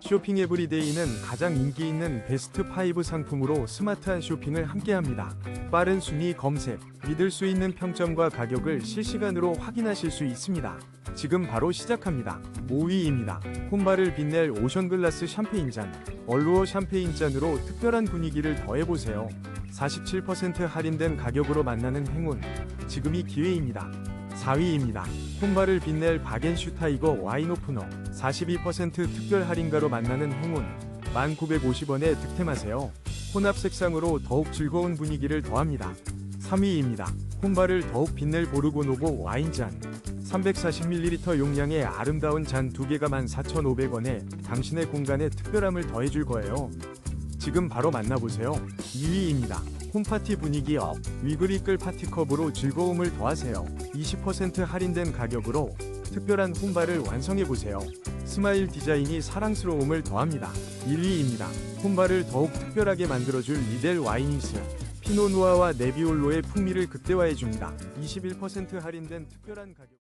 쇼핑 에브리데이는 가장 인기 있는 베스트 5 상품으로 스마트한 쇼핑을 함께합니다. 빠른 순위 검색, 믿을 수 있는 평점과 가격을 실시간으로 확인하실 수 있습니다. 지금 바로 시작합니다. 5위입니다. 홈바를 빛낼 오션글라스 샴페인잔. 얼루어 샴페인잔으로 특별한 분위기를 더해보세요. 47% 할인된 가격으로 만나는 행운. 지금이 기회입니다. 4위입니다. 홈바를 빛낼 바겐슈 타이거 와인 오프너 42% 특별 할인가로 만나는 행운 1950원에 득템하세요. 혼합 색상으로 더욱 즐거운 분위기를 더합니다. 3위입니다. 홈바를 더욱 빛낼 보르고노고 와인잔 340ml 용량의 아름다운 잔두 개가 14,500원에 당신의 공간에 특별함을 더해줄 거예요. 지금 바로 만나보세요. 2위입니다. 홈파티 분위기 업 위그리끌 파티컵으로 즐거움을 더하세요. 20% 할인된 가격으로 특별한 홈바를 완성해보세요. 스마일 디자인이 사랑스러움을 더합니다. 1위입니다. 홈바를 더욱 특별하게 만들어줄 리델 와이니스 피노누아와 네비올로의 풍미를 극대화해줍니다. 21% 할인된 특별한 가격